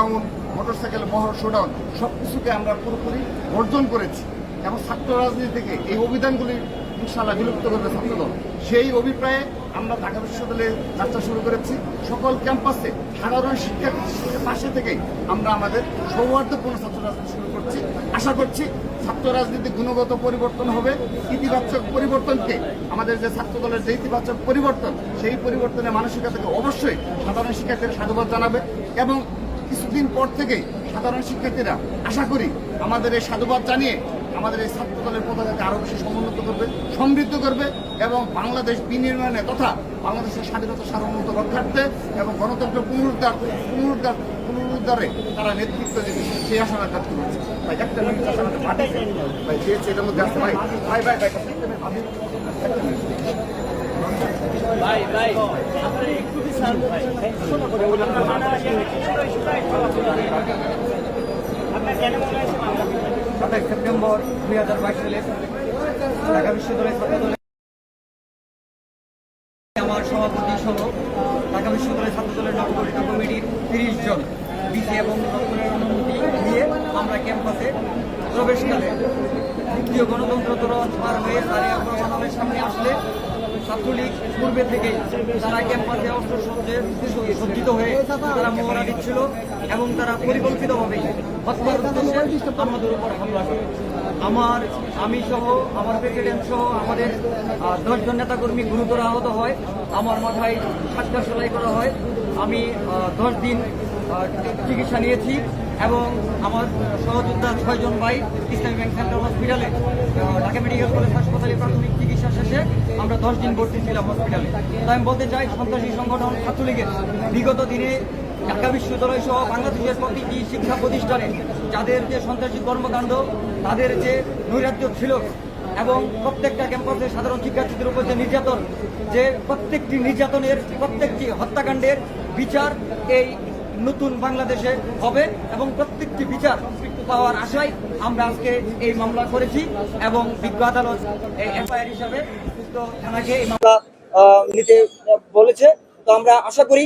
Lockdown motorcycle মহর showdown সব কিছুকে আমরা পুরোপুরি বর্জন করেছি। এবং ছাত্র রাজনীতি থেকে এই অভিধানগুলি ইনশাল্লাহ বিলুপ্ত করবে ছাত্রদল। সেই অভিপ্রায়ে আমরা ঢাকা বিশ্ববিদ্যালয়ে যাত্রা শুরু করেছি। সকল ক্যাম্পাসে সাধারণ শিক্ষার্থীদের পাশে থেকেই আমরা আমাদের সৌহার্দ্যপূর্ণ ছাত্র রাজনীতি শুরু করছি। আশা করছি ছাত্র রাজনীতি গুণগত পরিবর্তন হবে। ইতিবাচক পরিবর্তনকে আমাদের যে ছাত্র দলের যে ইতিবাচক পরিবর্তন, সেই পরিবর্তনের মানসিকতাকে অবশ্যই সাধারণ শিক্ষার্থীরা সাধুবাদ জানাবে এবং কিছুদিন পর থেকেই সাধারণ শিক্ষার্থীরা, আশা করি আমাদের এই সাধুবাদ জানিয়ে আমাদের এই ছাত্র দলের পতাকাকে আরও বেশি সমুন্নত করবে, সমৃদ্ধ করবে এবং বাংলাদেশ বিনির্মাণে তথা বাংলাদেশের স্বাধীনতা সার্বভৌমত্ব রক্ষার্থে এবং গণতন্ত্র পুনরুদ্ধার পুনরুদ্ধার, পুনরুদ্ধারে তারা নেতৃত্ব দেবে, সেই আশা কাজ করছে ভাই, একটা মিনিট আমাদের ভাবি ভাই দিয়েছে এটার মধ্যে আছে, ভাই ভাই ভাই ভাই ভাই ভাই ভাই সাতাশ সেপ্টেম্বর দুই হাজার বাইশ সালে ঢাকা বিশ্ববিদ্যালয় ছাত্র আমার সভাপতি সহ ঢাকা বিশ্ববিদ্যালয় ছাত্র দলের নবগঠিত কমিটির তিরিশ জন ডিসি এবং অনুমতি নিয়ে আমরা ক্যাম্পাসে প্রবেশকালে দ্বিতীয় গণতন্ত্র তোরণ পার হয়ে সারিয়া প্রমাণের সামনে আসলে ছাত্রলীগ পূর্বে থেকেই তারা ক্যাম্পাসে অস্ত্র সজ্জে- সজ্জিত হয়ে তারা মোহরা দিচ্ছিল এবং তারা পরিকল্পিতভাবে হত্যার উদ্দেশ্যে আমাদের উপর হামলা। করে আমার, আমি সহ, আমার প্রেসিডেন্ট সহ আমাদের দশজন নেতাকর্মী গুরুতর আহত হয়। আমার মাথায় সাতটা সেলাই করা হয়। আমি দশ দিন চিকিৎসা নিয়েছি এবং আমার সহযোদ্ধা ছয়জন ভাই ইসলামী ব্যাংক সেন্ট্রাল হসপিটালে ঢাকা মেডিকেল কলেজ হাসপাতালে প্রাথমিক চিকিৎসা শেষে আমরা দশ দিন ভর্তি ছিলাম হসপিটালে তাই আমি বলতে চাই, সন্ত্রাসী সংগঠন ছাত্রলীগের বিগত দিনে ঢাকা বিশ্ববিদ্যালয় সহ বাংলাদেশের প্রতিটি শিক্ষা প্রতিষ্ঠানে যাদের যে সন্ত্রাসী কর্মকাণ্ড, তাদের যে নৈরাজ্য ছিল এবং প্রত্যেকটা ক্যাম্পাসে সাধারণ শিক্ষার্থীদের উপর যে নির্যাতন, যে প্রত্যেকটি নির্যাতনের, প্রত্যেকটি হত্যাকাণ্ডের বিচার এই নতুন বাংলাদেশে হবে এবং প্রত্যেকটি বিচার পাওয়ার আশায় আমরা আজকে এই মামলা করেছি এবং বিজ্ঞ আদালত এফআইআর হিসাবে থানাকে এই মামলা নিতে বলেছে। তো আমরা আশা করি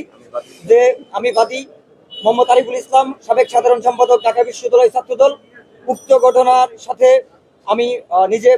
যে আমি বাদী মোহাম্মদ আরিফুল ইসলাম, সাবেক সাধারণ সম্পাদক ঢাকা বিশ্ববিদ্যালয় ছাত্রদল, উক্ত ঘটনার সাথে আমি নিজে